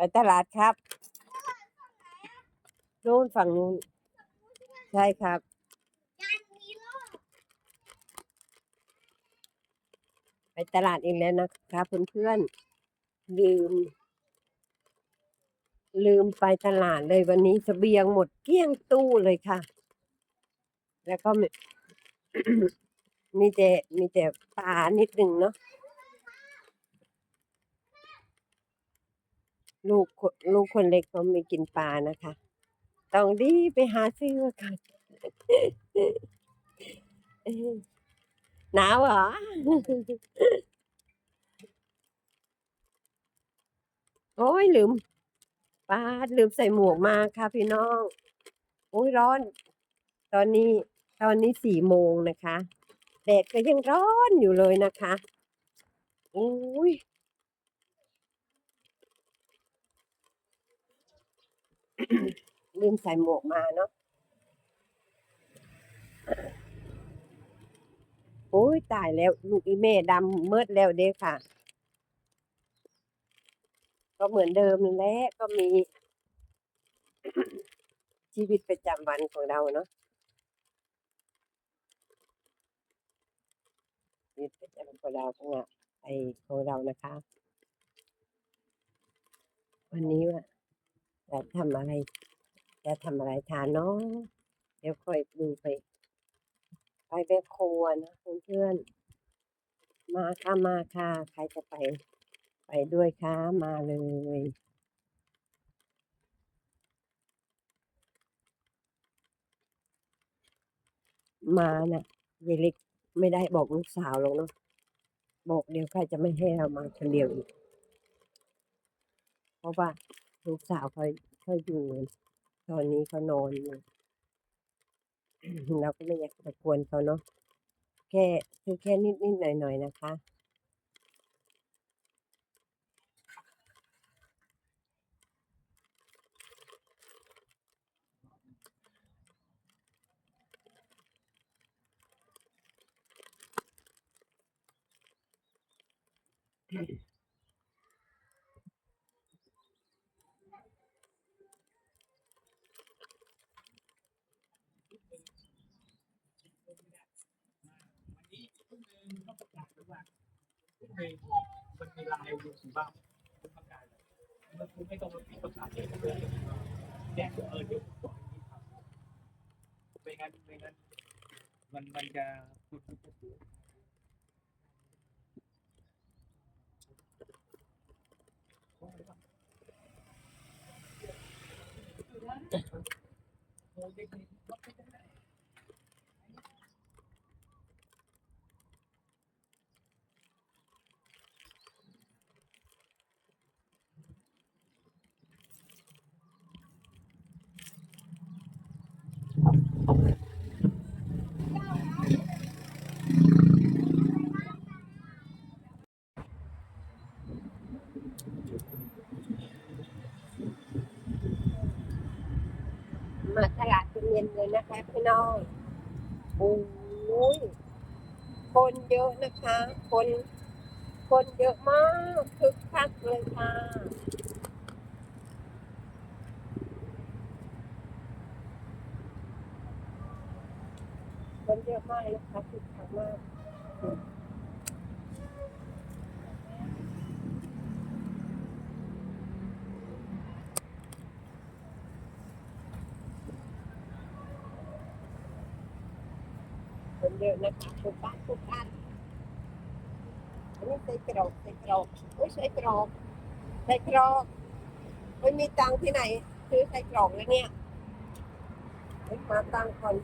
ไปตลาดครับนู่นฝั่งนู้นใช่ครับไปตลาดอีกแล้วนะครับเพื่อนๆลืม ลืมไปตลาดเลยวันนี้เสบียงหมดเกลี้ยงตู้เลยค่ะ แล้วก็มีมีแต่มีแต่ปลานิดหนึ่งเนาะ ลูกคนลูกคนเล็กเขาไม่กินปลานะคะ ต้องรีบไปหาซื้อมาก่อนหนาวเหรอโอ้ยลืมป้าลืมใส่หมวกมาค่ะพี่น้อง โอ้ยร้อน ตอนนี้ตอนนี้สี่โมงนะคะแดดก็ยังร้อนอยู่เลยนะคะ โอ้ย ลืมใส่หมวกมาเนาะโอ้ยตายแล้ว ลูกอีเม่ดำเมิดแล้วเด้ค่ะ ก็เหมือนเดิมแหละก็มี ชีวิตประจำวันของเราเนาะชีวิตประจำวันของเราของเราไอของเรานะคะ วันนี้ว่าจะทำอะไร จะทำอะไรทานเนาะเดี๋ยวค่อยดูไป ไปแม่ครัวนะเพื่อนๆมาค่ะมาค่ะใครจะไป ไปด้วยค่ะมาเลยมาน่ะยายเล็กไม่ได้บอกลูกสาวหรอกเนาะบอกเดี๋ยวใครจะไม่ให้เรามาคนเดียวอีก เพราะว่าลูกสาวเขาเขาอยู่ ตอนนี้เขานอนอยู่เราก็ไม่อยากจะกวนเขาเนาะแค่คือแค่นิดนิดหน่อยหน่อยนะคะ มันมีลายอยู่สีบ้างประกาศมันไม่ต้องมาประกาศเองเลยแจ้งเออเดี๋ยวบอกอย่านี้ครับไม่งั้นไม่งั้นมันมันจะพูดพูดพูด มาตลาดเแป๊บพี่น้องโอ้ยคนเยอะนะคะ คน คนเยอะมากคึกคักเลยค่ะคนเยอะมากนะคะคึกคักมาก เยอะนะคะปุ๊บปั๊บปุ๊บปั๊บอันนี้ใส่กรอกใส่กรอกโอ้ยใส่กรอกใส่กรอกไม่มีตังที่ไหน ซื้อใส่กรอกแล้วเนี่ยมาตังค์ก่อน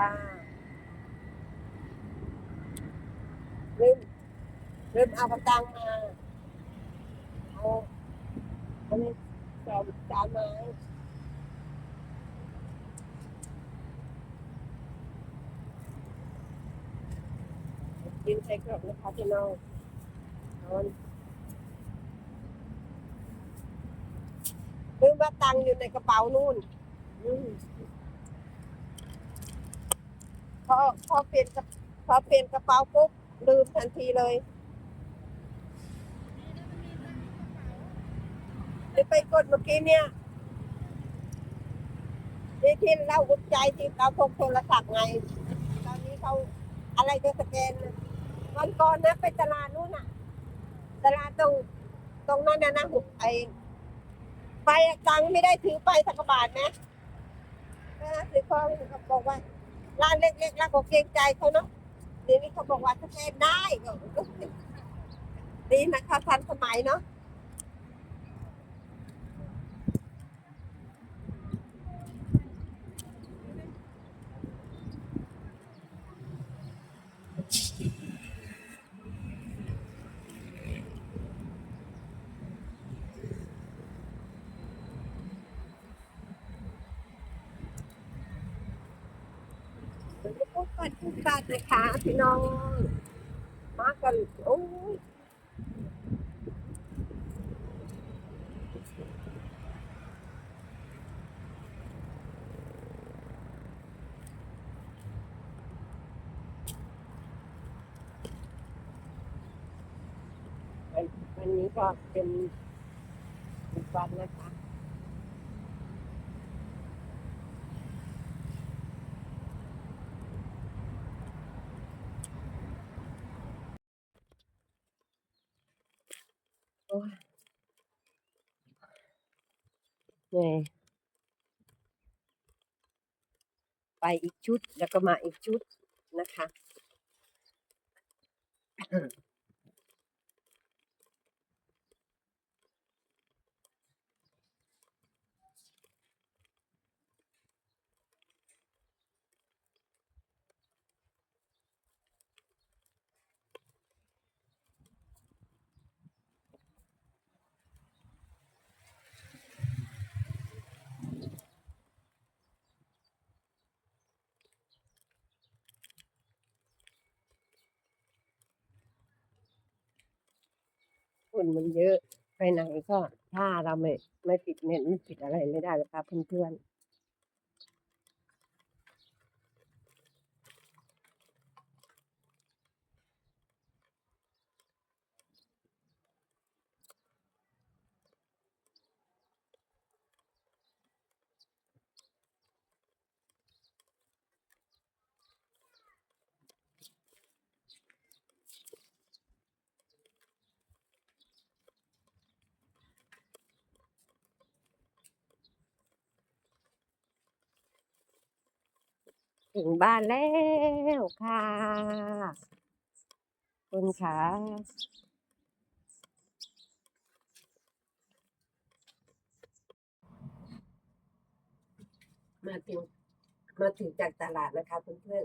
ค่ะลืมลืมเอากระตังมาเอาเอาในสองสามไม้กินใช้กรอบนะคะพี่น้องนอนเริ่มว่าตังอยู่ในกระเป๋านู่นอืม อพอเปลี่ยนพอเปลี่ยนกระเป๋าปุ๊บลืมทันทีเลยไปกดเมื่อกี้เนี่ยนี่ที่เราอุดใจที่เราพกโทรศัพท์ไง ตอนนี้เขาอะไรจะสแกนวันก่อนนะไปตลาดนู่นน่ะ ตลาดตรงตรงนั้นนะนะไอไปอะตังไม่ได้ถือไปสักบาทนะนะถือเขาบอกว่า ร้านเล็กๆร้านก็เกรงใจเขาเนาะเดี๋ยวนี้เขาบอกว่าสแกนได้ก็ดีนะคะทันสมัยเนาะ เดี๋ยวพบกันทุกการนะคะพี่น้องมากันโอ้ยวันนนี้ก็เป็นอีกวันนะคะ โอ้ยเห นื่อยไปอีกชุดแล้วก็มาอีกชุดนะคะ ฝุ่นมันเยอะ ไปไหนก็ถ้าเราไม่ไม่ปิดเน็ตไม่ปิดอะไรไม่ได้หรอกครับเพื่อนๆ ถึงบ้านแล้วค่ะคุณขามาถึงมาถึงจากตลาดนะคะเพื่อน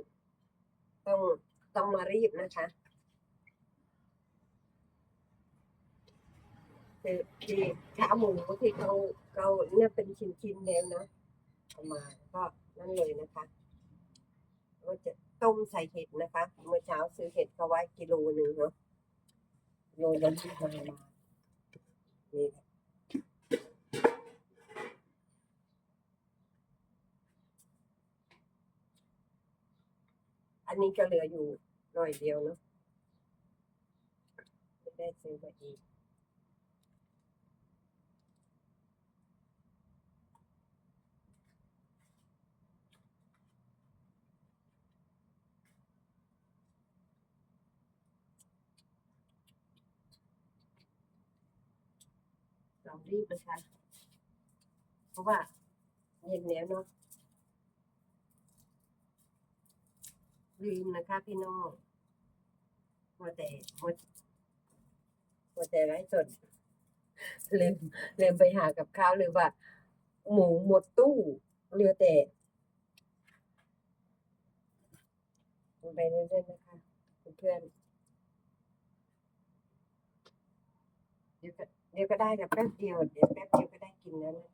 ๆต้องต้องมารีบนะคะคือที่ขาหมูที่เขาเขาเนี่ยเป็นชิ้นๆแล้วนะเอามาก็นั่นเลยนะคะ ว่าจะต้มใส่เห็ดนะคะ เมื่อเช้าซื้อเห็ดเขาไว้กิโลหนึ่งเนาะโลละยี่สิบห้าบาทนี่ค่ะอันนี้ก็เหลืออยู่หน่อยเดียวเนาะไม่ได้ซื้อมาอีก รารีบนะคะ เพราะว่าเย็นแล้วเนาะลืมนะคะพี่น้องมัวแต่มัวมัวแต่ไร้สดลืมลืมไปหากับข้าวหรือว่า หมูหมดตู้เหลือแต่ไปเรื่อยๆนะคะเพื่อนเดี๋ยวก็ เดี๋ยวก็ได้แบบแป๊บเดียวเดี๋ยวแป๊บเดียวก็ได้กินแล้วนะ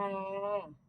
ค่ะ